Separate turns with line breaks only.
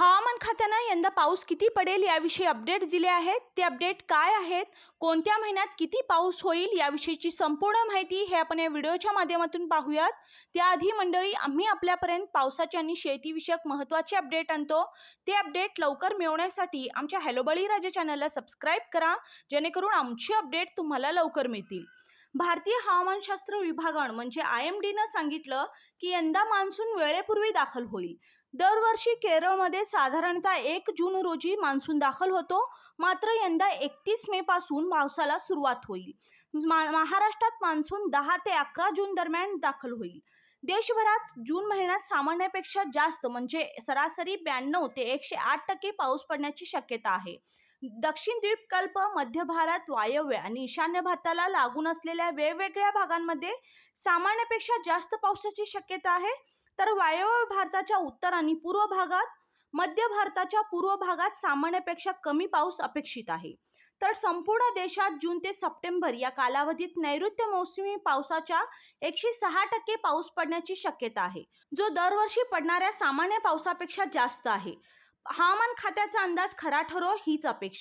हवामान खात्यानं यंदा पाऊस किती पडेल याविषयी अपडेट दिले आहेत. ते अपडेट काय आहेत? कोणत्या महिन्यात किती पाऊस होईल याविषयीची संपूर्ण माहिती हे आपण या व्हिडिओच्या माध्यमातून पाहूयात. त्याआधी मंडळी आम्ही आपल्यापर्यंत पावसाचे आणि शेतीविषयक महत्त्वाचे अपडेट आणतो. ते अपडेट लवकर मिळवण्यासाठी आमच्या हॅलो बळीराजा चॅनलला सबस्क्राईब करा. जेणेकरून आमची अपडेट तुम्हाला लवकर मिळतील. भारतीय हवामानशास्त्र विभागानं म्हणजे आय एम डीनं सांगितलं की यंदा मान्सून वेळेपूर्वी दाखल होईल. दरवर्षी केरळमध्ये साधारणतः एक जून रोजी मान्सून दाखल होतो. मात्र यंदा एकतीस मेपासून पावसाला सुरुवात होईल. मा महाराष्ट्रात मान्सून दहा ते अकरा जून दरम्यान दाखल होईल. देशभरात जून महिन्यात सामान्यापेक्षा जास्त म्हणजे सरासरी ब्याण्णव ते एकशे आठ टक्के पाऊस पडण्याची शक्यता आहे. दक्षिण द्वीपकल्प मध्य भारत वायव्य आणि ईशान्य भारताला लागून असलेल्या वेगवेगळ्या भागांमध्ये सामान्यापेक्षा जास्त पावसाची शक्यता आहे. तर वायव्य भारताच्या उत्तर आणि पूर्व भागात मध्य भारताच्या पूर्व भागात सामान्यापेक्षा कमी पाऊस अपेक्षित आहे. तर संपूर्ण देशात जून ते सप्टेंबर या कालावधीत नैऋत्य मोसमी पावसाच्या एकशे सहा टक्के पाऊस पडण्याची शक्यता आहे जो दरवर्षी पडणाऱ्या सामान्य पावसापेक्षा जास्त आहे. हवामान खात्याचा अंदाज खरा ठरो हीच अपेक्षा.